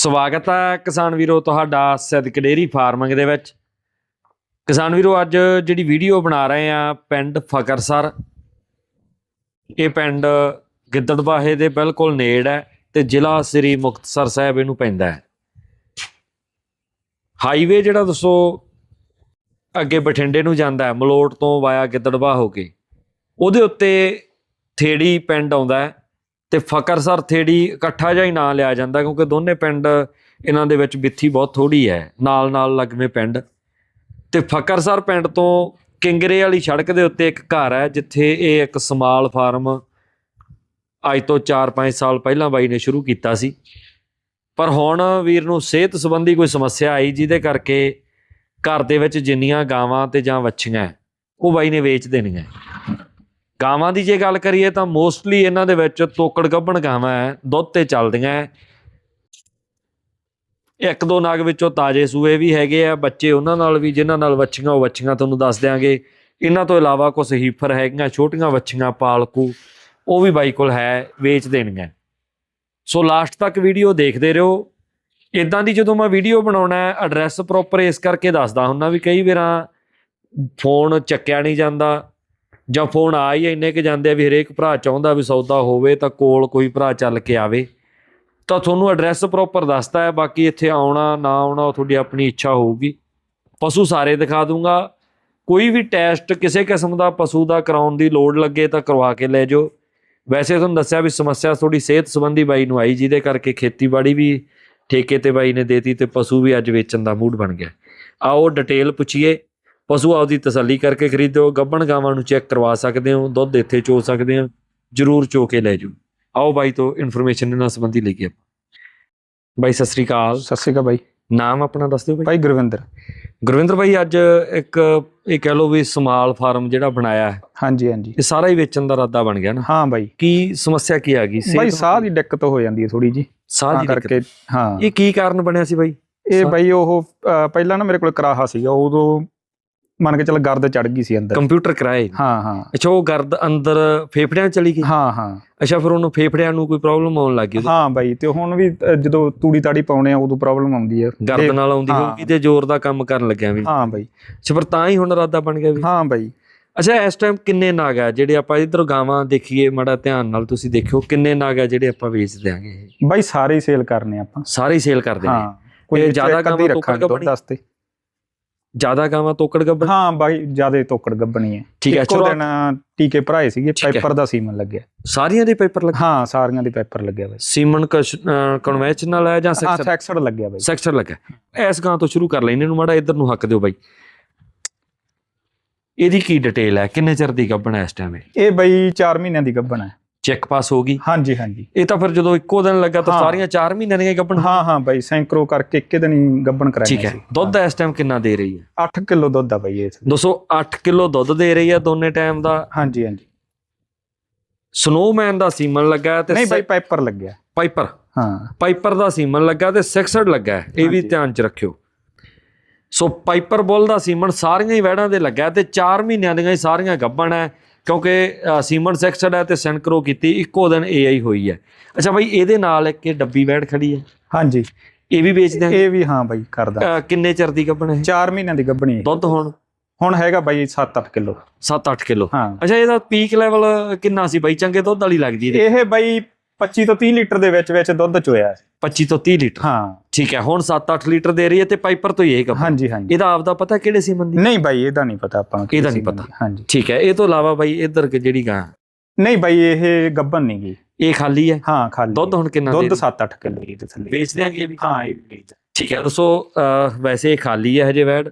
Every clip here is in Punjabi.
ਸਵਾਗਤ ਹੈ ਕਿਸਾਨ ਵੀਰੋ ਤੁਹਾਡਾ ਸਿੱਧਕ ਡੇਰੀ ਫਾਰਮਿੰਗ ਦੇ ਵਿੱਚ। ਕਿਸਾਨ ਵੀਰੋ, ਅੱਜ ਜਿਹੜੀ ਵੀਡੀਓ ਬਣਾ ਰਹੇ ਆ ਪਿੰਡ ਫਕਰਸਰ, ਇਹ ਪਿੰਡ ਗਿੱਦੜਬਾਹੇ ਦੇ ਬਿਲਕੁਲ ਨੇੜ ਹੈ ਤੇ ਜ਼ਿਲ੍ਹਾ ਸ੍ਰੀ ਮੁਕਤਸਰ ਸਾਹਿਬ ਇਹਨੂੰ ਪੈਂਦਾ ਹੈ। ਹਾਈਵੇ ਜਿਹੜਾ ਦੱਸੋ, ਅੱਗੇ ਬਠਿੰਡੇ ਨੂੰ ਜਾਂਦਾ ਹੈ, ਮਲੋਟ ਤੋਂ ਵਾਇਆ ਗਿੱਦੜਬਾਹ ਹੋ ਕੇ। ਉਹਦੇ ਉੱਤੇ ਥੇੜੀ ਪਿੰਡ ਆਉਂਦਾ ਹੈ। ਤੇ ਫਕਰਸਰ ਥੇੜੀ ਇਕੱਠਾ ਜਿਹਾ ਹੀ ਨਾਂ ਲਿਆ ਜਾਂਦਾ ਕਿਉਂਕਿ ਦੋਨੇ ਪਿੰਡ ਇਹਨਾਂ ਦੇ ਵਿੱਚ ਬਿੱਥੀ ਬਹੁਤ ਥੋੜੀ ਹੈ, ਨਾਲ ਨਾਲ ਲੱਗਵੇਂ ਪਿੰਡ। ਤੇ ਫਕਰਸਰ ਪਿੰਡ ਤੋਂ ਕਿੰਗਰੇ ਵਾਲੀ ਸੜਕ ਦੇ ਉੱਤੇ ਇੱਕ ਘਰ ਹੈ, ਜਿੱਥੇ ਇਹ ਇੱਕ ਸਮਾਲ ਫਾਰਮ ਅੱਜ ਤੋਂ 4-5 ਸਾਲ ਪਹਿਲਾਂ ਬਾਈ ਨੇ ਸ਼ੁਰੂ ਕੀਤਾ ਸੀ। ਪਰ ਹੁਣ ਵੀਰ ਨੂੰ ਸਿਹਤ ਸੰਬੰਧੀ ਕੋਈ ਸਮੱਸਿਆ ਆਈ, ਜਿਹਦੇ ਕਰਕੇ ਘਰ ਦੇ ਵਿੱਚ ਜਿੰਨੀਆਂ ਗਾਵਾਂ ਤੇ ਜਾਂ ਵੱਛੀਆਂ, ਉਹ ਬਾਈ ਨੇ ਵੇਚ ਦੇਣੀਆਂ। ਗਾਵਾਂ ਦੀ ਜੇ ਗੱਲ ਕਰੀਏ ਤਾਂ ਮੋਸਟਲੀ ਇਹਨਾਂ ਦੇ ਵਿੱਚ ਤੋਕੜ ਗੱਭਣ ਗਾਵਾਂ ਹੈ, ਦੁੱਧ ਤੇ ਚੱਲਦੀਆਂ ਹੈ। ਇੱਕ ਦੋ ਨਾਗ ਵਿੱਚੋਂ ਤਾਜੇ ਸੂਏ ਵੀ ਹੈਗੇ ਆ, ਬੱਚੇ ਉਹਨਾਂ ਨਾਲ ਵੀ, ਜਿਨ੍ਹਾਂ ਨਾਲ ਵੱਛੀਆਂ, ਉਹ ਵੱਛੀਆਂ ਤੁਹਾਨੂੰ ਦੱਸ ਦਿਆਂਗੇ। ਇਹਨਾਂ ਤੋਂ ਇਲਾਵਾ ਕੁਝ ਹੀਫਰ ਹੈਗੀਆਂ, ਛੋਟੀਆਂ ਵੱਛੀਆਂ, ਪਾਲਕੂ, ਉਹ ਵੀ ਬਾਈ ਕੋਲ ਹੈ, ਵੇਚ ਦੇਣੀਆਂ। ਸੋ ਲਾਸਟ ਤੱਕ ਵੀਡੀਓ ਦੇਖਦੇ ਰਹੋ। ਇਦਾਂ ਦੀ ਜਦੋਂ ਮੈਂ ਵੀਡੀਓ ਬਣਾਉਣਾ ਹੈ ਐਡਰੈਸ ਪ੍ਰੋਪਰ ਇਸ ਕਰਕੇ ਦੱਸਦਾ ਹੁੰਦਾ ਵੀ ਕਈ ਵਾਰਾਂ ਫੋਨ ਚੱਕਿਆ ਨਹੀਂ ਜਾਂਦਾ। ਜਾਂ ਫੋਨ ਆ ਹੀ ਇੰਨੇ ਕਿ ਜਾਂਦੇ ਆ ਵੀ ਹਰੇਕ ਭਰਾ ਚਾਹੁੰਦਾ ਵੀ ਸੌਦਾ ਹੋਵੇ ਤਾਂ ਕੋਲ ਕੋਈ ਭਰਾ ਚੱਲ ਕੇ ਆਵੇ। ਤਾਂ ਤੁਹਾਨੂੰ ਐਡਰੈਸ ਪ੍ਰੋਪਰ ਦੱਸਦਾ ਹੈ, ਬਾਕੀ ਇੱਥੇ ਆਉਣਾ, ਨਾ ਆਉਣਾ, ਉਹ ਤੁਹਾਡੀ ਆਪਣੀ ਇੱਛਾ ਹੋਊਗੀ। ਪਸ਼ੂ ਸਾਰੇ ਦਿਖਾ ਦੂੰਗਾ। ਕੋਈ ਵੀ ਟੈਸਟ ਕਿਸੇ ਕਿਸਮ ਦਾ ਪਸ਼ੂ ਦਾ ਕਰਾਉਣ ਦੀ ਲੋੜ ਲੱਗੇ ਤਾਂ ਕਰਵਾ ਕੇ ਲੈ ਜਾਓ। ਵੈਸੇ ਤੁਹਾਨੂੰ ਦੱਸਿਆ ਵੀ ਸਮੱਸਿਆ ਥੋੜੀ ਸਿਹਤ ਸੰਬੰਧੀ ਬਾਈ ਨੂੰ ਆਈ, ਜਿਹਦੇ ਕਰਕੇ ਖੇਤੀਬਾੜੀ ਵੀ ਠੇਕੇ ਤੇ ਬਾਈ ਨੇ ਦੇਤੀ ਤੇ ਪਸ਼ੂ ਵੀ ਅੱਜ ਵੇਚਣ ਦਾ ਮੂਡ ਬਣ ਗਿਆ। ਆਓ ਡਿਟੇਲ ਪੁੱਛੀਏ। ਪਸ਼ੂ ਆਪਦੀ ਤਸੱਲੀ ਕਰਕੇ ਖਰੀਦੋ ਗੱਬਣ ਗਾਵਾਂ ਨੂੰ ਚੈੱਕ ਕਰਵਾ ਸਕਦੇ ਹੋ ਦੁੱਧ ਇੱਥੇ ਚੋ ਸਕਦੇ ਹੋ ਜਰੂਰ ਚੋ ਕੇ ਲੈ ਜਾਓ। ਆਓ ਬਾਈ ਤੋਂ ਇਨਫੋਰਮੇਸ਼ਨ ਇਹਨਾਂ ਸੰਬੰਧੀ ਲਈਏ ਆਪਾਂ। ਬਾਈ ਸਤਿ ਸ੍ਰੀ ਅਕਾਲ। ਸਤਿ ਸ਼੍ਰੀ ਅਕਾਲ ਬਾਈ। ਨਾਮ ਆਪਣਾ ਦੱਸ ਦਿਓ ਬਾਈ। ਭਾਈ ਗੁਰਵਿੰਦਰ। ਗੁਰਵਿੰਦਰ ਬਾਈ ਅੱਜ ਇੱਕ ਇਹ ਕਹਿ ਲਓ ਵੀ ਸਮਾਲ ਫਾਰਮ ਜਿਹੜਾ ਬਣਾਇਆ ਹੈ। ਹਾਂਜੀ ਹਾਂਜੀ। ਇਹ ਸਾਰਾ ਹੀ ਵੇਚਣ ਦਾ ਇਰਾਦਾ ਬਣ ਗਿਆ ਨਾ? ਹਾਂ ਬਾਈ। ਕੀ ਸਮੱਸਿਆ ਕੀ ਆ ਗਈ? ਬਾਈ ਸਾਹ ਦੀ ਦਿੱਕਤ ਹੋ ਜਾਂਦੀ ਹੈ ਥੋੜੀ ਜੀ ਸਾਹ ਦੀ ਦਿੱਕਤ। ਕਰਕੇ ਹਾਂ। ਇਹ ਕੀ ਕਾਰਨ ਬਣਿਆ ਸੀ ਬਾਈ? ਇਹ ਬਾਈ ਉਹ ਪਹਿਲਾਂ ਨਾ ਮੇਰੇ ਕੋਲ ਕਰਾਹਾ ਸੀਗਾ ਉਦੋਂ ਮੰਨ ਕੇ ਚੱਲ ਗਰਦ ਚੜ ਗਈ ਸੀ ਅੰਦਰ। ਕੰਪਿਊਟਰ ਕਰਾਏ ਹਾਂ ਹਾਂ। ਅੱਛਾ ਉਹ ਗਰਦ ਅੰਦਰ ਫੇਫੜਿਆਂ ਚਲੀ ਗਈ? ਹਾਂ ਹਾਂ। ਅੱਛਾ ਫਿਰ ਉਹਨੂੰ ਫੇਫੜਿਆਂ ਨੂੰ ਕੋਈ ਪ੍ਰੋਬਲਮ ਆਉਣ ਲੱਗ ਗਈ? ਹਾਂ ਬਾਈ ਤੇ ਹੁਣ ਵੀ ਜਦੋਂ ਤੂੜੀ ਤਾੜੀ ਪਾਉਣੇ ਆ ਉਦੋਂ ਪ੍ਰੋਬਲਮ ਆਉਂਦੀ ਹੈ ਗਰਦ ਨਾਲ ਆਉਂਦੀ। ਹੋਊਗੀ ਤੇ ਜ਼ੋਰ ਦਾ ਕੰਮ ਕਰਨ ਲੱਗਿਆ ਵੀ। ਹਾਂ ਬਾਈ। ਅੱਛਾ ਫਿਰ ਤਾਂ ਹੀ ਹੁਣ ਇਰਾਦਾ ਬਣ ਗਿਆ ਵੀ। ਹਾਂ ਬਾਈ। ਅੱਛਾ ਇਸ ਟਾਈਮ ਕਿੰਨੇ ਨਾਗ ਆ ਜਿਹੜੇ ਆਪਾਂ ਇਧਰ ਗਾਵਾਂ ਦੇਖੀਏ ਮਾੜਾ ਧਿਆਨ ਨਾਲ ਤੁਸੀਂ ਦੇਖਿਓ ਕਿੰਨੇ ਨਾਗ ਆ ਜਿਹੜੇ ਆਪਾਂ ਵੇਚ ਦਿਆਂਗੇ ਬਾਈ ਸਾਰੇ ਹੀ ਸੇਲ ਕਰਨੇ ਆਪਾਂ। ਸਾਰੇ ਸੇਲ ਕਰਦੇ ਨੇ। ਕੋਈ ਜ਼ਿਆਦਾ ਗਾਵਾਂ ਤੋਂ ਰੱਖਾਂਗੇ ਦੁੱਧ ਵਾਸਤੇ ਜ਼ਿਆਦਾ ਗਾਵਾਂ ਤੋਕੜ ਗੱਬੜ? ਹਾਂ ਬਾਈ ਜ਼ਿਆਦਾ ਤੋਕੜ ਗੱਬਣੀ ਹੈ। ਠੀਕ ਹੈ ਚਲੋ ਦਿਨ ਟੀਕੇ ਭਰਾਏ ਸੀਗੇ। ਪੇਪਰ ਦਾ ਸੀਮਨ ਲੱਗਿਆ। ਸਾਰੀਆਂ ਦੇ ਪੇਪਰ ਲੱਗੇ? ਹਾਂ ਸਾਰੀਆਂ ਦੇ ਪੇਪਰ ਲੱਗਿਆ ਬਾਈ। ਸੀਮਨ ਕਨਵੈਨਸ਼ਨਲ ਹੈ ਜਾਂ ਹਾਂ ਸੈਕਸ਼ਨ ਸੈਕਸਡ ਲੱਗਿਆ ਬਾਈ। ਸੈਕਸ਼ਨ ਲੱਗਾ ਇਸ ਗਾਂ ਤੋਂ ਸ਼ੁਰੂ ਕਰ ਲੈਣੇ ਨੂੰ ਮਾੜਾ ਇਧਰ ਨੂੰ ਹੱਕ ਦਿਓ ਬਾਈ। ਇਹਦੀ ਕੀ ਡਿਟੇਲ ਹੈ? ਕਿੰਨੇ ਚਿਰ ਦੀ ਗੱਬਣ ਹੈ ਇਸ ਟਾਈਮ ਇਹ? ਬਈ 4 ਮਹੀਨਿਆਂ ਦੀ ਗੱਭਣ ਹੈ। ਚੈੱਕ ਪਾਸ ਹੋ ਗਈ। ਹਾਂਜੀ ਹਾਂਜੀ। ਇਹ ਤਾਂ ਫਿਰ ਜਦੋਂ ਇੱਕੋ ਦਿਨ ਲੱਗਾ ਤਾਂ। ਸਾਰੀਆਂ 4 ਮਹੀਨਿਆਂ ਦੀਆਂ ਗੱਬਣ ਹਾਂ ਹਾਂ ਬਾਈ ਸੈਂਕਰੋ ਕਰਕੇ ਇੱਕੇ ਦਿਨ ਹੀ ਗੱਭਣ ਕਰਾਇਆ ਠੀਕ ਹੈ। ਦੁੱਧ ਇਸ ਟਾਈਮ ਕਿੰਨਾ ਦੇ ਰਹੀ ਹੈ? 8 ਕਿਲੋ ਦੁੱਧ ਆ ਬਾਈ ਇਹ। ਦੋਸਤੋ 8 ਕਿਲੋ ਦੁੱਧ ਦੇ ਰਹੀ ਹੈ ਦੋਨੇ ਟਾਈਮ ਦਾ। ਹਾਂਜੀ ਹਾਂਜੀ। ਸਨੋਮੈਨ ਦਾ ਸੀਮਨ ਲੱਗਾ ਤੇ ਨਹੀਂ ਬਾਈ ਪੇਪਰ ਲੱਗਿਆ। ਪਾਈਪਰ ਹਾਂ। ਪਾਈਪਰ ਦਾ ਸੀਮਨ ਲੱਗਾ ਤੇ ਸਿਕਸਡ ਲੱਗਾ ਹੈ। ਇਹ ਵੀ। ਧਿਆਨ ਚ ਰੱਖਿਓ। ਸੋ ਪਾਈਪਰ ਬੁੱਲ ਦਾ ਸੀਮਨ ਸਾਰੀਆਂ ਹੀ ਵੈੜਾਂ ਦੇ ਲੱਗਾ ਤੇ 4 ਮਹੀਨਿਆਂ ਦੀਆਂ ਹੀ ਸਾਰੀਆਂ ਗੱਭਣ ਹੈ। ਕਿਉਂਕਿ ਅ, ਸੀਮਨ ਸਿਕਸਡ ਹੈ ਤੇ ਸੈਂਕਰੋ ਕੀਤੀ ਇੱਕੋ ਦਿਨ ਏਆਈ ਹੋਈ ਹੈ। ਅੱਛਾ ਬਾਈ ਇਹਦੇ ਨਾਲ ਇੱਕ ਇਹ ਡੱਬੀ ਵੈੜ ਖੜੀ ਹੈ? ਹਾਂਜੀ। ਇਹ ਵੀ ਵੇਚ ਦਿਆਂਗੇ ਇਹ ਵੀ ਹਾਂ ਬਾਈ ਕਰਦਾ। ਕਿੰਨੇ ਚਿਰ ਦੀ ਗੱਭਣ ਹੈ 4 ਮਹੀਨਿਆਂ ਦੀ ਗੱਭਣੀ ਹੈ। ਦੁੱਧ ਹੁਣ? ਹੁਣ ਹੈਗਾ ਬਾਈ 7-8 ਕਿਲੋ। 7-8 ਕਿਲੋ। ਹਾਂ। ਅੱਛਾ ਇਹਦਾ ਪੀਕ ਲੈਵਲ ਕਿੰਨਾ ਸੀ ਬਾਈ? ਚੰਗੇ ਦੁੱਧ ਵਾਲੀ ਲੱਗਦੀ ਇਹ ਬਾਈ 25 ਤੋਂ 30 ਲੀਟਰ ਦੇ ਵਿੱਚ ਵਿੱਚ ਦੁੱਧ ਚੋਇਆ ਹੈ। 25 ਤੋਂ 30 ਲੀਟਰ? ਹਾਂ। ਠੀਕ ਹੈ ਹੁਣ 7-8 ਲੀਟਰ ਦੇ ਰਹੀ ਹੈ ਤੇ ਪਾਈਪਰ ਤੋਂ ਹੀ ਇਹ ਗੱਭਣ ਹਾਂਜੀ ਹਾਂਜੀ। ਇਹਦਾ ਆਪਦਾ ਪਤਾ ਕਿਹੜੇ ਸੀਮਨ ਦੀ ਨਹੀਂ ਬਾਈ ਇਹਦਾ ਨਹੀਂ ਪਤਾ ਆਪਾਂ ਨੂੰ ਇਹਦਾ ਨਹੀਂ ਨੂੰ। ਪਤਾ। ਹਾਂਜੀ। ਠੀਕ ਹੈ ਇਹ ਤੋਂ ਇਲਾਵਾ ਬਾਈ ਇੱਧਰ ਕਿ ਜਿਹੜੀ ਗਾਂ? ਨਹੀਂ ਬਾਈ ਇਹ ਗੱਭਣ ਨਹੀਂ ਗਈ। ਇਹ ਖਾਲੀ ਹੈ? ਹਾਂ ਖਾਲੀ। ਦੁੱਧ ਹੁਣ ਕਿੰਨਾ ਦੁੱਧ ਰਹੀ? 7-8 ਕਿਲੋ ਇਹਦੇ ਥੱਲੇ। ਵੇਚ ਦਿਆਂਗੇ ਵੀ ਹਾਂ ਇਹ ਵੇਚ। ਠੀਕ ਹੈ ਅਹ, ਵੈਸੇ ਇਹ ਖਾਲੀ ਹੈ ਹਜੇ ਵੈੜ।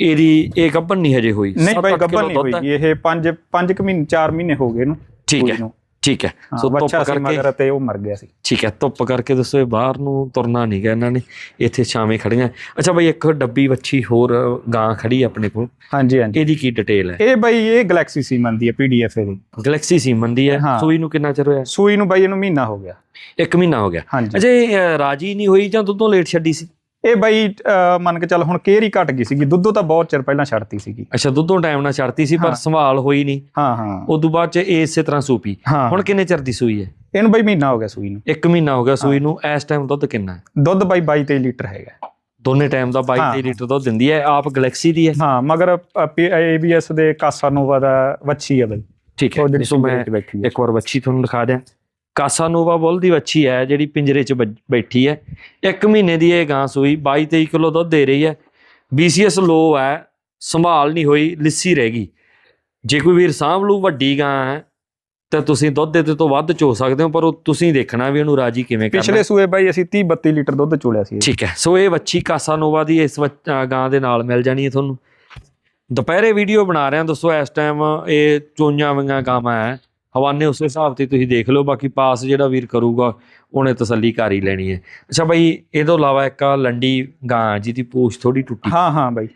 ਇਹਦੀ ਇਹ ਗੱਭਣ ਨਹੀਂ ਹਜੇ ਹੋਈ। ਨਹੀਂ ਬਾਈ ਕਿਲੋ ਨਹੀਂ ਹੋਈ। ਇਹ 5 5 ਕੁ ਮਹੀਨੇ 4 ਮਹੀਨੇ ਹੋ ਗਏ ਇਹਨੂੰ। ਠੀਕ ਹੈ। ਨੂੰ। ਠੀਕ ਹੈ। ਸੋ ਧੁੱਪ ਬੱਚਾ ਸੀ ਕਰਕੇ ਮਗਰ ਤੇ ਉਹ ਮਰ ਗਿਆ ਸੀ। ਠੀਕ ਹੈ ਧੁੱਪ ਕਰਕੇ ਦੱਸੋ ਇਹ ਬਾਹਰ ਨੂੰ ਤੁਰਨਾ ਨਹੀਂ ਗਿਆ ਇਹਨਾਂ ਨੇ। ਇੱਥੇ ਛਾਵੇਂ ਖੜੀਆਂ। ਅੱਛਾ ਬਾਈ ਇੱਕ ਡੱਬੀ ਵੱਛੀ ਹੋਰ ਗਾਂ ਖੜੀ ਆਪਣੇ ਕੋਲ। ਹਾਂਜੀ ਹਾਂਜੀ। ਇਹਦੀ ਕੀ ਡਿਟੇਲ ਹੈ? ਇਹ ਬਾਈ ਇਹ ਗੈਲੈਕਸੀ ਸੀਮਨ ਦੀ ਹੈ ਪੀਡੀਐਫ ਇਹਦੀ। ਗੈਲੈਕਸੀ ਸੀਮਨ ਦੀ ਹੈ। ਹਾਂ। ਸੂਈ ਨੂੰ ਕਿੰਨਾ ਚਿਰ ਹੋਇਆ? ਸੂਈ ਨੂੰ ਬਾਈ ਇਹਨੂੰ ਮਹੀਨਾ ਹੋ ਗਿਆ। ਇੱਕ ਮਹੀਨਾ ਹੋ ਗਿਆ। ਹਾਂਜੀ। ਅੱਛਾ ਇਹ ਅਹ, ਰਾਜੀ ਨਹੀਂ ਹੋਈ ਜਾਂ ਦੁੱਧੋਂ ਲੇਟ ਛੱਡੀ ਸੀ? ਇਹ ਬਾਈ ਅਹ, ਮੰਨ ਕੇ ਚੱਲ ਹੁਣ ਕੇਰ ਹੀ ਘਟ ਗਈ ਸੀਗੀ। ਦੁੱਧੋਂ ਤਾਂ ਬਹੁਤ ਚਿਰ ਪਹਿਲਾਂ ਛੱਡਤੀ ਸੀਗੀ। ਅੱਛਾ ਦੁੱਧੋਂ ਟਾਈਮ ਨਾਲ ਛੱਡਤੀ ਸੀ ਪਰ ਹਾਂ। ਸੰਭਾਲ ਹੋਈ ਨਹੀਂ। ਹਾਂ ਹਾਂ। ਉਦੋਂ ਬਾਅਦ ਚ ਇਹ ਇਸੇ ਤਰ੍ਹਾਂ ਸੂਪੀ ਹਾਂ। ਹੁਣ ਕਿੰਨੇ ਚਿਰ ਦੀ ਸੂਈ ਹੈ? ਇਹਨੂੰ ਬਾਈ ਮਹੀਨਾ ਹੋ ਗਿਆ ਸੂਈ ਨੂੰ। ਇੱਕ ਮਹੀਨਾ ਹੋ ਗਿਆ ਸੂਈ ਨੂੰ। ਇਸ ਟਾਈਮ ਦੁੱਧ ਕਿੰਨਾ ਹੈ? ਦੁੱਧ ਬਾਈ 22 23 ਲੀਟਰ ਹੈਗਾ। ਦੋਨੇ ਟਾਈਮ ਦਾ 22 ਹਾਂ। 23 ਲੀਟਰ ਦੁੱਧ ਦਿੰਦੀ ਹੈ। ਆਪ ਗੈਲੈਕਸੀ ਦੀ ਹੈ? ਹਾਂ ਮਗਰ ਏਬੀਐਸ ਦੇ ਕਾਸਾਨੋਵਾ ਦਾ ਵੱਛੀ ਹੈ ਬਾਈ। ਠੀਕ ਹੈ। ਉਹ ਜਿਹੜੀ ਸੋ ਮੈਂ ਪਿੰਜਰੇ 'ਚ ਬੈਠੀ ਹੈ। ਇੱਕ ਵਾਰ ਵੱਛੀ ਤੁਹਾਨੂੰ ਦਿਖਾ ਦਿਆਂ। ਕਾਸਾਨੋਵਾ ਬੁੱਲ ਦੀ ਵੱਛੀ ਹੈ ਜਿਹੜੀ ਪਿੰਜਰੇ 'ਚ ਬੈਠੀ ਹੈ। ਇੱਕ ਮਹੀਨੇ ਦੀ ਇਹ ਗਾਂ ਸੂਈ 22 23 ਕਿਲੋ ਦੁੱਧ ਦੇ ਰਹੀ ਹੈ। BCS ਲੋ ਹੈ ਸੰਭਾਲ ਨਹੀਂ ਹੋਈ ਲਿੱਸੀ ਰਹਿ ਗਈ। ਜੇ ਕੋਈ ਵੀਰ ਸਾਂਭ ਲੂ ਵੱਡੀ ਗਾਂ ਹੈ ਤਾਂ ਤੁਸੀਂ ਦੁੱਧ ਦੇ ਤੋਂ ਵੱਧ ਚੋ ਸਕਦੇ ਹੋ ਪਰ ਉਹ ਤੁਸੀਂ ਦੇਖਣਾ ਵੀ ਉਹਨੂੰ ਰਾਜੀ ਕਿਵੇਂ ਕਰਨਾ। ਪਿਛਲੇ ਸੂਏ ਬਾਈ ਅਸੀਂ 30 32 ਲੀਟਰ ਦੁੱਧ ਚੋਲਿਆ ਸੀ। ਠੀਕ ਹੈ ਸੋ ਇਹ ਵੱਛੀ ਕਾਸਾਨੋਵਾ ਦੀ ਇਸ ਗਾਂ ਦੇ ਨਾਲ ਮਿਲ ਜਾਣੀ ਹੈ ਤੁਹਾਨੂੰ। ਦੁਪਹਿਰੇ ਵੀਡੀਓ ਬਣਾ ਰਹੇ ਹਾਂ ਦੋਸਤੋ ਇਸ ਟਾਈਮ ਇਹ ਚੋਈਆਂ ਵੰਗਾਂ ਗਾਵਾਂ ਹੈ। ਹਵਾਨੇ ਉਸ ਹਿਸਾਬ ਤੇ ਤੁਸੀਂ ਦੇਖ ਲਓ ਬਾਕੀ ਪਾਸ ਜਿਹੜਾ ਵੀਰ ਕਰੂਗਾ ਉਹਨੇ ਤਸੱਲੀ ਕਰ ਹੀ ਲੈਣੀ ਹੈ। ਅੱਛਾ ਬਾਈ ਇਹ ਤੋਂ ਇਲਾਵਾ ਇੱਕ ਆਹ ਲੰਡੀ ਗਾਂ ਜਿਹਦੀ ਪੂਛ ਥੋੜੀ ਟੁੱਟੀ। ਹਾਂ ਹਾਂ ਬਾਈ।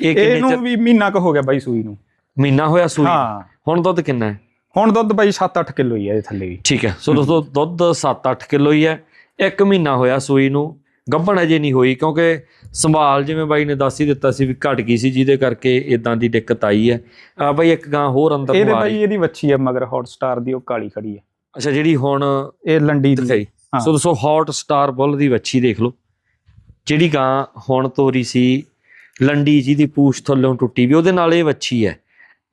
ਇਹ ਕਿੰਨੇ ਇਹਨੂੰ ਵੀ ਮਹੀਨਾ ਕੁ ਹੋ ਗਿਆ ਬਾਈ ਸੂਈ ਨੂੰ। ਮਹੀਨਾ ਹੋਇਆ ਸੂਈ? ਹਾਂ। ਹੁਣ ਦੁੱਧ ਕਿੰਨਾ ਹੈ? ਹੁਣ ਦੁੱਧ ਬਾਈ 7-8 ਕਿਲੋ ਹੀ ਹੈ ਇਹਦੇ ਥੱਲੇ ਵੀ। ਠੀਕ ਹੈ ਸੋ ਦੋਸਤੋ ਦੁੱਧ 7-8 ਕਿਲੋ ਹੀ ਹੈ। ਇੱਕ ਮਹੀਨਾ ਹੋਇਆ ਸੂਈ ਨੂੰ। ਗੱਭਣ ਅਜੇ ਨਹੀਂ ਹੋਈ ਕਿਉਂਕਿ ਸੰਭਾਲ ਜਿਵੇਂ ਬਾਈ ਨੇ ਦੱਸ ਹੀ ਦਿੱਤਾ ਸੀ ਵੀ ਘਟ ਗਈ ਸੀ ਜਿਹਦੇ ਕਰਕੇ ਇਦਾਂ ਦੀ ਦਿੱਕਤ ਆਈ ਹੈ। ਆ ਬਾਈ ਇੱਕ ਗਾਂ ਹੋਰ ਅੰਦਰ ਇਹਦੇ ਬਾਈ ਇਹਦੀ ਵੱਛੀ ਹੈ ਮਗਰ ਹੌਟ ਸਟਾਰ ਦੀ ਉਹ ਕਾਲੀ ਖੜੀ ਹੈ। ਅੱਛਾ ਜਿਹੜੀ ਹੁਣ ਇਹ ਲੰਡੀ ਦੀ। ਸੋ ਦੋਸਤੋ ਹੌਟ ਸਟਾਰ ਬੁੱਲ ਦੀ ਵੱਛੀ ਦੇਖ ਲਓ। ਜਿਹੜੀ ਗਾਂ ਹੁਣ ਤੋਰੀ ਸੀ ਲੰਡੀ ਜਿਹਦੀ ਪੂਛ ਥੱਲੋਂ ਟੁੱਟੀ ਵੀ ਉਹਦੇ ਨਾਲ ਇਹ ਵੱਛੀ ਹੈ।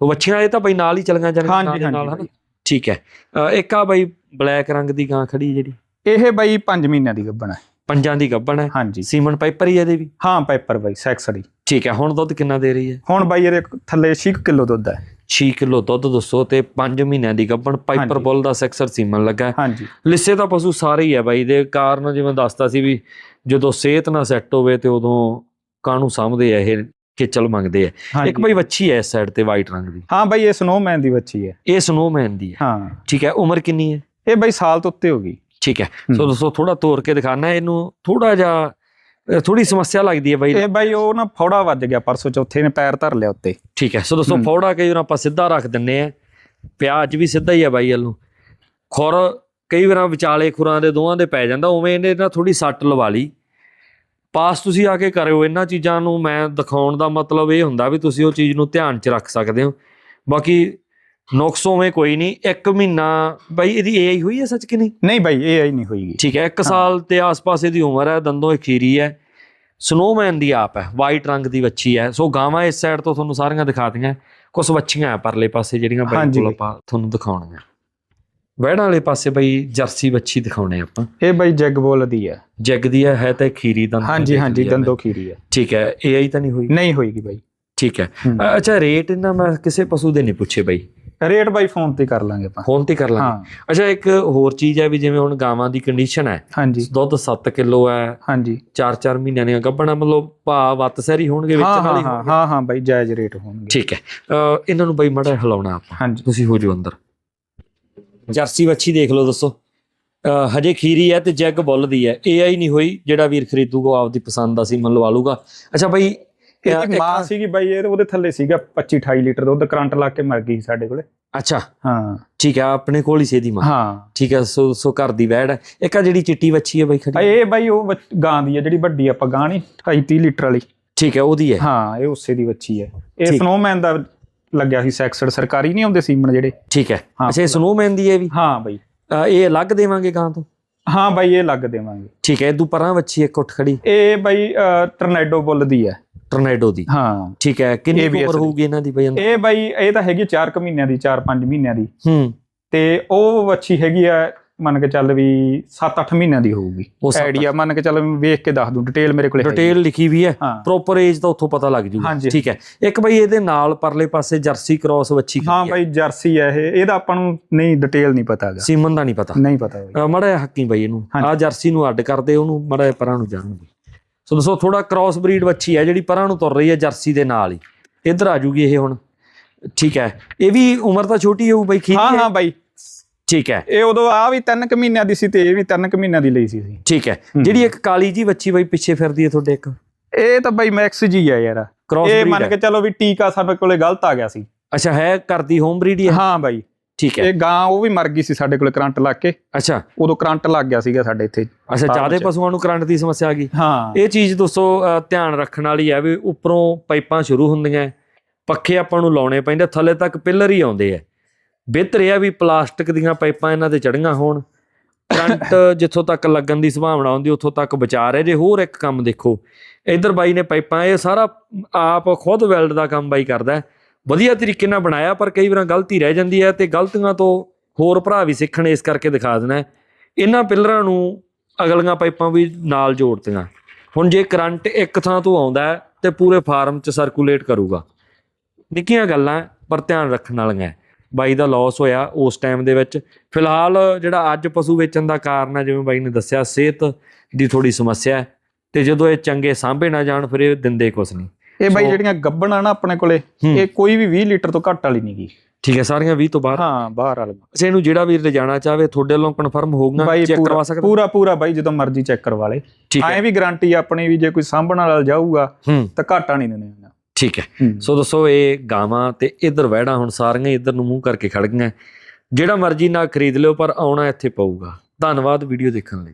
ਉਹ ਵੱਛੀਆਂ ਇਹ ਤਾਂ ਬਾਈ ਨਾਲ ਹੀ ਚਲੀਆਂ ਜਾਣਗੀਆਂ ਨਾਲ ਦੇ ਨਾਲ ਹਨਾ? ਠੀਕ ਹੈ। ਇੱਕ ਆ ਬਾਈ ਬਲੈਕ ਰੰਗ ਦੀ ਗਾਂ ਖੜੀ ਜਿਹੜੀ। ਇਹ ਬਾਈ 5 ਮਹੀਨਿਆਂ ਦੀ ਗੱਭਣ ਹੈ। ਪੰਜਾਂ ਦੀ ਗੱਭਣ ਹੈ। ਹਾਂਜੀ। ਸੀਮਨ ਪਾਈਪਰ ਹੀ ਇਹਦੇ ਵੀ? ਹਾਂ ਪੈਪਰ ਬਾਈ ਸੈਕਸੜੀ ਠੀਕ ਹੈ ਹੁਣ ਦੁੱਧ ਕਿੰਨਾ ਦੇ ਰਹੀ ਹੈ? ਹੁਣ ਬਾਈ ਇਹਦੇ ਥੱਲੇ 6 ਕਿਲੋ ਦੁੱਧ ਹੈ। 6 ਕਿਲੋ ਦੁੱਧ ਦੱਸੋ ਤੇ 5 ਮਹੀਨਿਆਂ ਦੀ ਗੱਭਣ ਪਾਈਪਰ। ਬੁੱਲ ਦਾ ਸੈਕਸਰ ਸੀਮਨ ਲੱਗਾ ਹੈ। ਹਾਂਜੀ। ਲਿੱਸੇ ਤਾਂ ਪਸ਼ੂ ਸਾਰੇ ਹੀ ਹੈ ਬਾਈ ਦੇ ਕਾਰਨ ਜਿਵੇਂ ਦੱਸਤਾ ਸੀ ਵੀ ਜਦੋਂ ਸਿਹਤ ਨਾ ਸੈੱਟ ਹੋਵੇ ਤੇ ਉਦੋਂ ਕਾਹਨੂੰ ਸਮਝਦੇ ਆ ਇਹ ਖੇਚਲ ਮੰਗਦੇ ਆ। ਇੱਕ ਬਾਈ ਵੱਛੀ ਹੈ ਇਸ ਸਾਈਡ ਤੇ ਵਾਈਟ ਰੰਗ ਦੀ। ਹਾਂ ਬਾਈ ਇਹ ਸਨੋਮੈਨ ਦੀ ਵੱਛੀ ਹੈ। ਇਹ ਸਨੋਮੈਨ ਦੀ ਹੈ। ਹਾਂ। ਠੀਕ ਹੈ ਉਮਰ ਕਿੰਨੀ ਹੈ? ਇਹ ਬਾਈ ਸਾਲ ਤੋਂ ਉੱਤੇ ਹੋ ਗਈ। ਠੀਕ ਹੈ। ਸੋ ਦੋਸਤੋ ਥੋੜਾ ਤੋੜ ਕੇ ਦਿਖਾਣਾ ਇਹਨੂੰ ਥੋੜਾ ਜਿਹਾ ਥੋੜੀ ਸਮੱਸਿਆ ਲੱਗਦੀ ਹੈ ਬਾਈ ਇਹ ਬਾਈ ਉਹ ਨਾ ਫੌੜਾ ਵੱਜ ਗਿਆ ਪਰਸੋਂ ਚੌਥੇ ਨੇ ਪੈਰ ਧਰ ਲਿਆ ਉੱਤੇ। ਠੀਕ ਹੈ। ਸੋ ਦੋਸਤੋ। ਫੌੜਾ ਕਈ ਵਾਰ ਆਪਾਂ ਸਿੱਧਾ ਰੱਖ ਦਿੰਨੇ ਆ ਪਿਆਜ ਵੀ ਸਿੱਧਾ ਹੀ ਆ ਬਾਈ ਵੱਲੋਂ ਖੁਰ ਕਈ ਵਾਰਾਂ ਵਿਚਾਲੇ ਖੁਰਾਂ ਦੇ ਦੋਹਾਂ ਦੇ ਪੈ ਜਾਂਦਾ ਉਵੇਂ ਇਹਨੇ ਨਾ ਥੋੜੀ ਸੱਟ ਲਵਾ ਲਈ। ਪਾਸ ਤੁਸੀਂ ਆ ਕੇ ਕਰਿਓ ਇਹਨਾਂ ਚੀਜ਼ਾਂ ਨੂੰ ਮੈਂ ਦਿਖਾਉਣ ਦਾ ਮਤਲਬ ਇਹ ਹੁੰਦਾ ਵੀ ਤੁਸੀਂ ਉਹ ਚੀਜ਼ ਨੂੰ ਧਿਆਨ 'ਚ ਰੱਖ ਸਕਦੇ ਹੋ। ਬਾਕੀ ਨੁਕਸ ਉਵੇਂ ਕੋਈ ਨਹੀਂ ਇੱਕ ਮਹੀਨਾ ਬਾਈ ਇਹਦੀ ਏਆਈ ਹੋਈ ਹੈ ਸੱਚ ਕਿ ਨਹੀਂ? ਨਹੀਂ ਬਾਈ ਇਹ ਆਈ ਨਹੀਂ ਹੋਈਗੀ। ਠੀਕ ਹੈ 1 ਸਾਲ ਤੇ ਆਸ-ਪਾਸ ਇਹਦੀ ਉਮਰ ਹੈ ਦੰਦੋਂ ਖੀਰੀ ਹੈ। ਸਨੋਮੈਨ ਦੀ ਆਪ ਹੈ ਵਾਈਟ ਰੰਗ ਦੀ ਵੱਛੀ ਹੈ। ਸੋ ਗਾਵਾਂ ਇਸ ਸਾਈਡ ਤੋਂ ਤੁਹਾਨੂੰ ਸਾਰੀਆਂ ਦਿਖਾਤੀਆਂ ਕੁਝ ਵੱਛੀਆਂ ਹੈ ਪਰਲੇ ਪਾਸੇ ਜਿਹੜੀਆਂ ਬਾਈ ਕੋਲ। ਆਪਾਂ ਤੁਹਾਨੂੰ ਦਿਖਾਉਣੀਆਂ। ਵਹਿੜਾਂ ਵਾਲੇ ਪਾਸੇ ਬਈ ਜਰਸੀ ਵੱਛੀ ਦਿਖਾਉਣੇ ਆਪਾਂ। ਇਹ ਬਾਈ ਜੈਗਬੋਲ ਦੀ ਹੈ। ਜੱਗ ਦੀ ਹੈ ਹੈ ਤਾਂ ਖੀਰੀ ਦੰਦ ਹਾਂਜੀ ਹਾਂਜੀ ਦੰਦੋ ਖੀਰੀ ਹੈ। ਠੀਕ ਹੈ ਏਆਈ ਤਾਂ ਨਹੀਂ ਹੋਈ? ਨਹੀਂ ਹੋਈਗੀ ਬਾਈ। ਠੀਕ ਹੈ। ਅੱਛਾ ਰੇਟ ਇਹਨਾਂ ਮੈਂ ਕਿਸੇ ਪਸ਼ੂ ਦੇ ਨਹੀਂ ਪੁੱਛੇ ਬਈ। ਰੇਟ ਬਾਈ ਫੋਨ ਤੇ ਕਰ ਲਾਂਗੇ ਆਪਾਂ। ਫੋਨ ਤੇ ਕਰ ਲਾਂਗੇ। ਅੱਛਾ ਇੱਕ ਹੋਰ ਚੀਜ਼ ਹੈ ਵੀ ਜਿਵੇਂ ਹੁਣ ਗਾਵਾਂ ਦੀ ਕੰਡੀਸ਼ਨ ਹੈ ਹਾਂਜੀ। ਦੁੱਧ 7 ਕਿਲੋ ਹੈ ਹਾਂਜੀ। 4-4 ਮਹੀਨਿਆਂ ਦੀਆਂ ਗੱਭਣਾ ਮਤਲਬ ਭਾ ਵੱਤ ਸਹਿਰੀ ਹੋਣਗੇ ਵਿੱਚ ਹਾਂ ਨਾਲ ਹਾਂ ਹੀ ਹਾਂ। ਹਾਂ ਬਾਈ ਜਾਇਜ਼ ਰੇਟ ਹੋਣਗੇ। ਠੀਕ ਹੈ। ਇਹਨਾਂ ਨੂੰ ਬਈ ਮੜਾ ਹਿਲਾਉਣਾ ਆਪਾਂ। ਹਾਂਜੀ। ਤੁਸੀਂ ਹੋ ਜਾਓ ਅੰਦਰ। ਜਰਸੀ ਵੱਛੀ ਦੇਖ ਲਓ ਦੱਸੋ ਹਜੇ ਖੀਰੀ ਹੈ ਤੇ ਜੈਗ ਬੁੱਲ ਦੀ ਹੈ ਏਆਈ ਨਹੀਂ ਹੋਈ ਜਿਹੜਾ ਵੀਰ ਖਰੀਦੂਗਾ ਆਪਦੀ ਪਸੰਦ ਦਾ ਸੀਮਨ ਲਵਾ ਲੂਗਾ ਅੱਛਾ ਬਈ ਇਹਦੀ ਮਾਂ ਸੀਗੀ ਬਾਈ ਇਹ ਉਹਦੇ ਥੱਲੇ ਸੀਗਾ 25 28 ਲੀਟਰ ਦੁੱਧ ਕਰੰਟ ਲਾ ਕੇ ਮਰ ਗਈ ਸੀ ਸਾਡੇ ਕੋਲੇ। ਅੱਛਾ। ਹਾਂ। ਠੀਕ ਹੈ ਆਪਣੇ ਕੋਲ ਹੀ ਸੇਦੀ ਮਾਂ। ਹਾਂ। ਠੀਕ ਹੈ ਸੋ ਸੋ ਘਰ ਦੀ ਵੈੜ ਇੱਕ ਆ ਜਿਹੜੀ ਚਿੱਟੀ ਵੱਛੀ ਹੈ ਬਈ ਆ। ਖੜੀ ਇਹ ਬਾਈ ਉਹ ਗਾਂ ਦੀ ਹੈ ਜਿਹੜੀ ਵੱਡੀ ਆਪਾਂ ਗਾਂ ਨਹੀਂ 28 30 ਲੀਟਰ ਵਾਲੀ। ਠੀਕ ਹੈ ਉਹਦੀ ਹੈ ਹਾਂ ਇਹ ਉਸੇ ਦੀ ਵੱਛੀ ਹੈ ਇਹ। ਸਨੋਮੈਨ ਦਾ ਲੱਗਿਆ ਸੀ ਸੈਕਸਡ ਸਰਕਾਰੀ ਨਹੀਂ ਆਉਂਦੇ ਸੀਮਨ ਜਿਹੜੇ। ਠੀਕ ਹੈ। ਅੱਛਾ ਇਹ ਸਨੋਮੈਨ ਦੀ ਹੈ ਵੀ? ਹਾਂ ਬਾਈ। ਇਹ ਅਲੱਗ ਦੇਵਾਂਗੇ ਗਾਂ ਤੋਂ? ਹਾਂ ਬਾਈ ਇਹ ਲੱਗ ਦੇਵਾਂਗੇ। ਠੀਕ ਹੈ ਇਦੋਂ ਪਰਾਂ ਵੱਛੀ ਇੱਕ ਉੱਠ ਖੜੀ। ਇਹ ਬਾਈ ਟਰਨੈਡੋ ਬੁੱਲ ਦੀ ਹੈ ਟਰਨੇਡੋ ਦੀ। ਹਾਂ। ਠੀਕ ਹੈ ਕਿੰਨੀ ਉਮਰ। ਹੋਊਗੀ ਇਹਨਾਂ ਦੀ ਬਈ? ਇਹ ਬਾਈ ਇਹ ਤਾਂ ਹੈਗੀ 4 ਕੁ ਮਹੀਨਿਆਂ ਦੀ 4-5 ਮਹੀਨਿਆਂ ਦੀ। ਹੂੰ। ਤੇ ਉਹ ਵੱਛੀ ਹੈਗੀ ਆ ਮੰਨ ਕੇ ਚੱਲ ਵੀ 7-8 ਮਹੀਨਿਆਂ ਦੀ ਹੋਊਗੀ। ਆਈਡੀਆ ਮੰਨ ਕੇ ਚੱਲ ਵੇਖ ਕੇ ਦੱਸ ਦੂੰ ਡਿਟੇਲ ਮੇਰੇ ਕੋਲੇ। ਡਿਟੇਲ ਲਿਖੀ ਵੀ ਹੈ ਪ੍ਰੋਪਰ ਏਜ ਤਾਂ ਉੱਥੋਂ ਪਤਾ ਲੱਗ ਜੂਗਾ। ਠੀਕ ਹੈ ਇੱਕ ਬਈ ਇਹਦੇ ਨਾਲ ਪਰਲੇ ਪਾਸੇ ਜਰਸੀ ਕ੍ਰਾਸ ਵੱਛੀ ਹਾਂ। ਬਾਈ ਜਰਸੀ ਹੈ ਇਹ ਇਹਦਾ ਆਪਾਂ ਨੂੰ ਨਹੀਂ ਡਿਟੇਲ ਨਹੀਂ ਪਤਾ ਹੈਗਾ। ਸੀਮਨ ਦਾ ਨਹੀਂ ਪਤਾ। ਨਹੀਂ ਪਤਾ ਮੜਾ ਹੱਕੀ ਬਈ ਇਹਨੂੰ। ਆ ਜਰਸੀ ਨੂੰ ਅੱਡ ਕਰਦੇ ਉਹਨੂੰ ਮੜਾ ਪਰਾਂ ਨੂੰ ਜਾਣਗੇ ਸੋ ਦੱਸੋ ਥੋੜਾ ਕ੍ਰਾਸ ਬਰੀਡ ਵੱਛੀ ਹੈ ਜਿਹੜੀ ਪਰਾਂ ਨੂੰ ਤੁਰ ਰਹੀ ਹੈ ਜਰਸੀ ਦੇ ਨਾਲ ਹੀ। ਇੱਧਰ ਆ ਜੂਗੀ ਇਹ ਹੁਣ। ਠੀਕ ਹੈ। ਇਹ ਵੀ ਉਮਰ ਤਾਂ ਛੋਟੀ ਹੋਊ ਬਈ ਖੀਰੀ ਹਾਂ ਹੈ? ਬਾਈ। ਠੀਕ ਹੈ। ਇਹ ਉਦੋਂ ਆ ਵੀ 3 ਕੁ ਮਹੀਨਿਆਂ ਦੀ ਸੀ ਤੇ ਇਹ ਵੀ 3 ਕੁ ਮਹੀਨਿਆਂ ਦੀ ਲਈ ਸੀ ਅਸੀਂ। ਠੀਕ ਹੈ। ਜਿਹੜੀ ਇੱਕ ਕਾਲੀ ਜੀ ਵੱਛੀ ਬਈ ਪਿੱਛੇ ਫਿਰਦੀ ਹੈ ਤੁਹਾਡੇ ਇੱਕ? ਇਹ ਤਾਂ ਬਾਈ ਮੈਕਸ ਜੀ ਆ ਯਾਰ। ਕ੍ਰਾਸ ਇਹ ਮੰਨ ਕੇ ਚੱਲੋ ਵੀ ਟੀਕਾ ਸਾਡੇ ਕੋਲੇ ਗਲਤ ਆ ਗਿਆ ਸੀ। ਅੱਛਾ ਹੈ ਕਰਦੀ ਹੋਮ ਬਰੀਡ ਹੀ ਹੈ? ਹਾਂ ਬਾਈ। ਠੀਕ ਹੈ। ਇਹ ਗਾਂ ਉਹ ਵੀ ਮਰ ਗਈ ਸੀ ਸਾਡੇ ਕੋਲੇ ਕਰੰਟ ਲੱਗ ਕੇ। ਅੱਛਾ। ਉਦੋਂ ਕਰੰਟ ਲੱਗ ਗਿਆ ਸੀਗਾ ਸਾਡੇ ਇੱਥੇ। ਅੱਛਾ ਜਿਆਦੇ। ਪਸ਼ੂਆਂ ਨੂੰ ਕਰੰਟ ਦੀ ਸਮੱਸਿਆ ਆ ਗਈ। ਹਾਂ। ਇਹ ਚੀਜ਼ ਦੋਸਤੋ ਧਿਆਨ ਰੱਖਣ ਵਾਲੀ ਹੈ ਵੀ ਉੱਪਰੋਂ ਪਾਈਪਾਂ ਸ਼ੁਰੂ ਹੁੰਦੀਆਂ ਪੱਖੇ ਆਪਾਂ ਨੂੰ ਲਾਉਣੇ ਪੈਂਦੇ ਥੱਲੇ ਤੱਕ ਪਿੱਲਰ ਹੀ ਆਉਂਦੇ ਆ ਬਿਹਤਰ ਇਹ ਆ ਵੀ ਪਲਾਸਟਿਕ ਦੀਆਂ ਪਾਈਪਾਂ ਇਹਨਾਂ ਤੇ ਚੜੀਆਂ ਹੋਣ। ਕਰੰਟ ਜਿੱਥੋਂ ਤੱਕ ਲੱਗਣ ਦੀ ਸੰਭਾਵਨਾ ਹੁੰਦੀ ਉੱਥੋਂ ਤੱਕ ਬਚਾ ਰਿਹਾ। ਜੇ ਹੋਰ ਇੱਕ ਕੰਮ ਦੇਖੋ ਇਧਰ ਬਾਈ ਨੇ ਪਾਈਪਾਂ ਇਹ ਸਾਰਾ ਆਪ ਖੁਦ ਵੈਲਡ ਦਾ ਕੰਮ ਬਾਈ ਕਰਦਾ ਹੈ। ਵਧੀਆ ਤਰੀਕੇ ਨਾਲ ਬਣਾਇਆ, ਪਰ ਕਈ ਵਾਰਾਂ ਗਲਤੀ ਰਹਿ ਜਾਂਦੀ ਹੈ ਤੇ ਗਲਤੀਆਂ ਤੋਂ ਹੋਰ ਭਰਾ ਵੀ ਸਿੱਖਣ, ਇਸ ਕਰਕੇ ਦਿਖਾ ਦੇਣਾ ਇਹਨਾਂ ਪਿੱਲਰਾਂ ਨੂੰ ਅਗਲੀਆਂ ਪਾਈਪਾਂ ਵੀ ਨਾਲ ਜੋੜਤੀਆਂ। ਹੁਣ ਜੇ ਕਰੰਟ ਇੱਕ ਥਾਂ ਤੋਂ ਆਉਂਦਾ ਹੈ ਤੇ ਪੂਰੇ ਫਾਰਮ 'ਚ ਸਰਕੂਲੇਟ ਕਰੂਗਾ। ਨਿੱਕੀਆਂ ਗੱਲਾਂ ਪਰ ਧਿਆਨ ਰੱਖਣ ਵਾਲੀਆਂ ਬਾਈ ਦਾ ਲਾਸ ਹੋਇਆ ਉਸ ਟਾਈਮ ਦੇ ਵਿੱਚ। ਫਿਲਹਾਲ ਜਿਹੜਾ ਅੱਜ ਪਸ਼ੂ ਵੇਚਣ ਦਾ ਕਾਰਨ ਹੈ, ਜਿਵੇਂ ਬਾਈ ਨੇ ਦੱਸਿਆ, ਸਿਹਤ ਦੀ ਥੋੜੀ ਸਮੱਸਿਆ ਹੈ ਤੇ ਜਦੋਂ ਇਹ ਚੰਗੇ ਸਾਂਭੇ ਨਾ ਜਾਣ, ਫਿਰ ਇਹ ਦਿੰਦੇ ਕੁਛ ਨਹੀਂ। ਇਹ ਬਾਈ ਜਿਹੜੀਆਂ ਗੱਬਣ ਆ ਨਾ ਆਪਣੇ ਕੋਲੇ। ਇਹ ਕੋਈ ਵੀ 20 ਲੀਟਰ ਤੋਂ ਘੱਟ ਵਾਲੀ ਨਹੀਂਗੀ ਠੀਕ ਹੈ ਸਾਰੀਆਂ 20 ਤੋਂ ਬਾਹਰ? ਹਾਂ ਬਾਹਰ ਵਾਲੀ ਕਿਸੇ ਨੂੰ ਜਿਹੜਾ ਵੀ ਲਿਜਾਣਾ ਚਾਹਵੇ ਤੁਹਾਡੇ ਵੱਲੋਂ ਕਨਫਰਮ ਹੋਊਗਾ ਚੈੱਕ ਕਰਵਾ ਸਕਦਾ? ਪੂਰਾ ਪੂਰਾ ਬਾਈ ਜਦੋਂ ਮਰਜ਼ੀ ਚੈੱਕ ਕਰਵਾ ਲੇ। ਐਂ ਵੀ ਗਾਰੰਟੀ ਆਪਣੀ ਵੀ ਜੇ ਕੋਈ ਸਾਂਭਣ ਵਾਲਾ ਜਾਊਗਾ ਤਾਂ ਘਾਟਾ ਨਹੀਂ ਦਿੰਦੇ ਠੀਕ ਹੈ। ਸੋ ਦੱਸੋ ਇਹ ਗਾਵਾਂ ਤੇ ਇਧਰ ਵਹਿੜਾ ਹੁਣ ਸਾਰੀਆਂ ਇਧਰ ਨੂੰ ਮੂੰਹ ਕਰਕੇ ਖੜ ਗਈਆਂ। ਜਿਹੜਾ ਮਰਜ਼ੀ ਨਾ ਖਰੀਦ ਲਿਓ ਪਰ ਆਉਣਾ ਇੱਥੇ ਪਊਗਾ। ਧੰਨਵਾਦ ਵੀਡੀਓ ਦੇਖਣ ਲਈ।